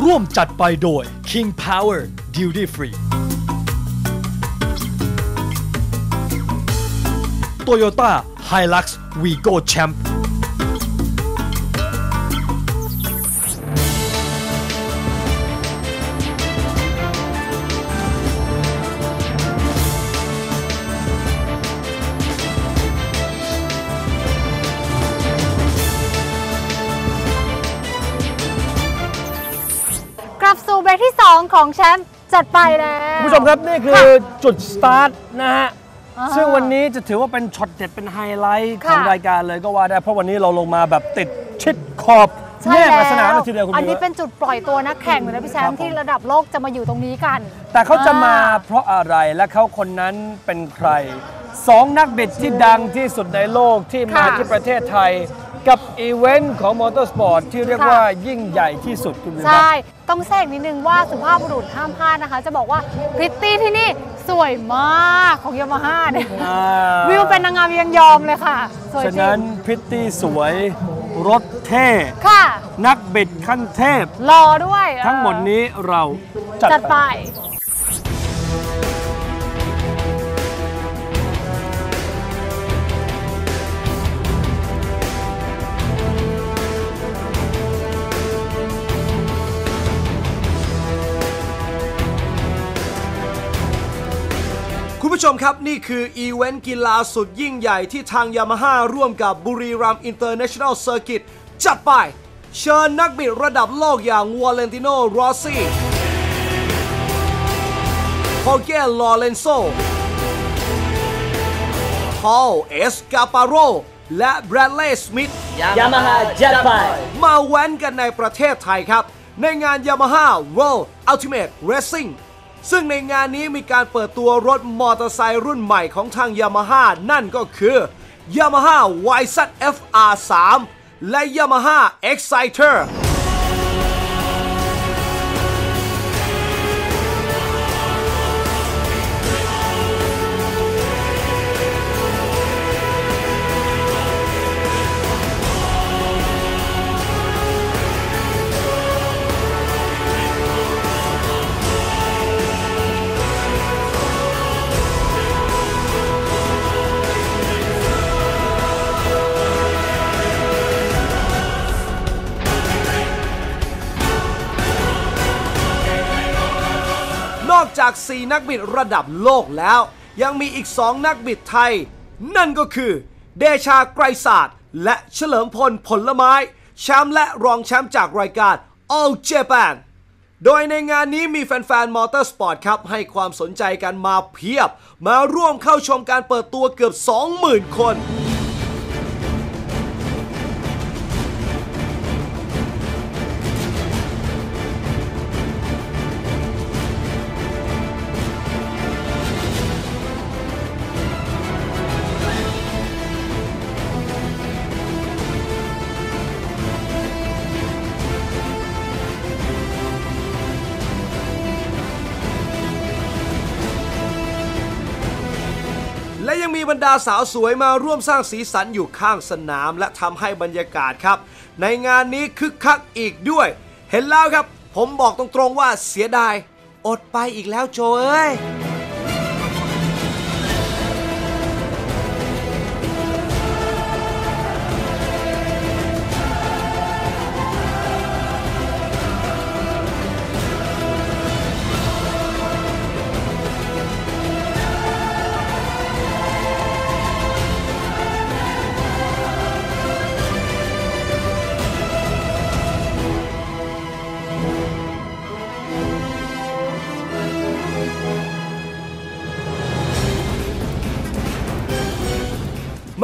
ร่วมจัดไปโดย King Power Duty Free Toyota Hilux We Go Champ 2 ของแชมป์จัดไปแล้ว คุณผู้ชมครับนี่คือจุดสตาร์ทนะฮะอ่าซึ่งวันนี้จะถือว่าเป็นช็อตเด็ดเป็นไฮไลท์ของค่ะรายการเลยก็ว่าได้ เพราะวันนี้เราลงมาแบบติดชิดขอบใช่แนบแล้กับสนามเลยทีเดียวคุณอันนี้มิวเป็นจุดปล่อยตัวนักแข่งเลยนะพี่แชครัมบป์ผมที่ระดับโลกจะมาอยู่ตรงนี้กัน แต่เขาจะมาอ่าเพราะอะไรและเขาคนนั้นเป็นใครสองนักบิดที่ดังที่สุดในโลกที่มาค่ะที่ประเทศไทย กับอีเวนต์ของมอเตอร์สปอร์ตที่เรียกค่ะว่ายิ่งใหญ่ที่สุดคุณมิวครับใช่ ต้องแทรกนิดนึงว่าสุภาพบุรุษห้ามพลาดนะคะ จะบอกว่าพริตตี้ที่นี่สวยมากของยามาฮ่าเนี่ยอ่าวิวเป็นนางงามยังยอมเลยค่ะ สวยจฉะรินั้นงพริตตี้สวยรถเท่ค่ะ นักบิดขั้นเทพรอด้วย ทั้งหมดนี้เราจัจัดดไปไป ผู้ชมครับ นี่คืออีเวนต์กีฬาสุดยิ่งใหญ่ที่ทางยามาฮ่าร่วมกับบุรีรัมย์อินเตอร์เนชั่นแนลเซอร์กิตจัดไป เชิญนักบิดระดับโลกอย่างวาเลนติโนโรซี่โฮเกลลอเรนโซพอลเอสกาปาโรและแบรดเลย์สมิธ Yamaha Japan มาแว้นกันในประเทศไทยครับ ในงาน Yamaha World Ultimate Racing ซึ่งในงานนี้มีการเปิดตัวรถมอเตอร์ไซค์รุ่นใหม่ของทางยามาฮ่านั่นก็คือ Yamaha YZF-R3 และ Yamaha Exciter จาก 4 นักบิดระดับโลกแล้ว ยังมีอีก 2 นักบิดไทย นั่นก็คือ เดชาไกรศาสตร์ และเฉลิมพลผลไม้แชมป์และรองแชมป์จากรายการ All Japan โดยในงานนี้มีแฟนๆมอเตอร์สปอร์ตครับ ให้ความสนใจกันมาเพียบ มาร่วมเข้าชมการเปิดตัวเกือบ 20,000 คน และยังมีบรรดาสาวสวยมาร่วมสร้างสีสันอยู่ข้างสนามและทำให้บรรยากาศครับ ในงานนี้คึกคักอีกด้วย เห็นแล้วครับ ผมบอกตรงๆว่าเสียดาย อดไปอีกแล้วโจเอ้ย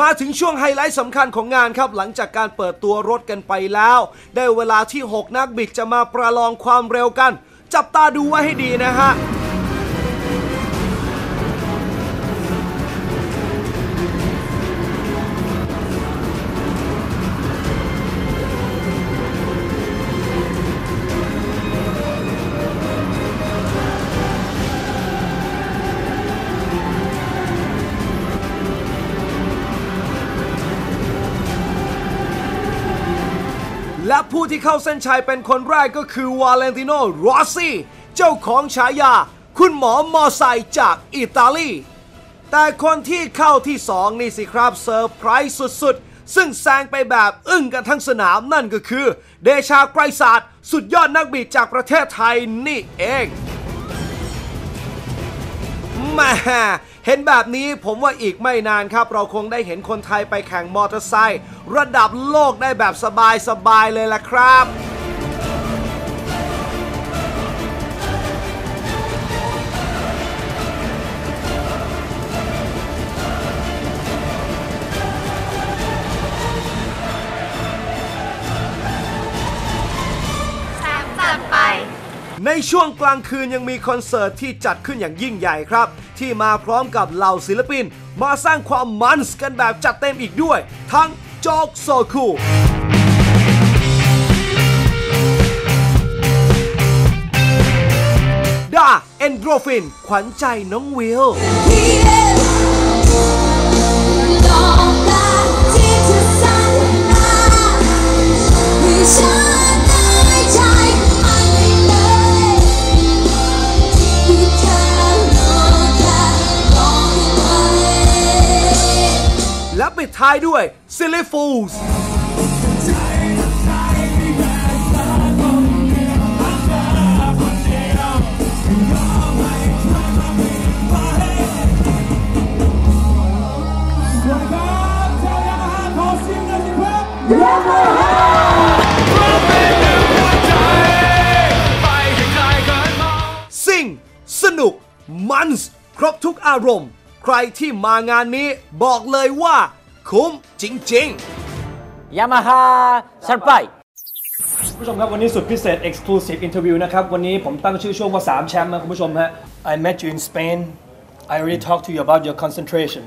มาถึงช่วงไฮไลท์สำคัญของงานครับ หลังจากการเปิดตัวรถกันไปแล้ว ได้เวลาที่ 6 นักบิดจะมาประลองความเร็วกัน จับตาดูไว้ให้ดีนะฮะ และผู้ที่เข้าเส้นชัยเป็นคนแรกก็คือวาเลนติโนโรซี่ เจ้าของฉายา คุณหมอมอไซค์จากอิตาลี แต่คนที่เข้าที่2นี่สิครับเซอร์ไพรส์สุดๆ ซึ่งแซงไปแบบอึ้งกันทั้งสนามนั่นก็คือ เดชาไกรศาสตร์ สุดยอดนักบิดจากประเทศไทยนี่เองแม่ เห็นแบบนี้ผมว่าอีกไม่นานครับ เราคงได้เห็นคนไทยไปแข่งมอเตอร์ไซค์ระดับโลกได้แบบสบายๆเลยล่ะครับ ในช่วงกลางคืนยังมีคอนเสิร์ตที่จัดขึ้นอย่างยิ่งใหญ่ครับ ที่มาพร้อมกับเหล่าศิลปิน มาสร้างความมันส์กันแบบจัดเต็มอีกด้วย ทั้งจ๊กโซคูดาเอนโดรฟิน ขวัญใจน้องวิวลายด้วย Silly Fools สิ่ง สนุก มันส์ครบทุกอารมณ์ ใครที่มางานนี้บอกเลยว่า คุ้มจริงๆ Yamaha Sharpai ผู้ชมครับ วันนี้สุดพิเศษ Exclusive Interview นะครับ วันนี้ผมตั้งชื่อช่วงว่า 3 แชมป์นะคุณผู้ชมฮะ I met you in Spain I already talked to you about your concentration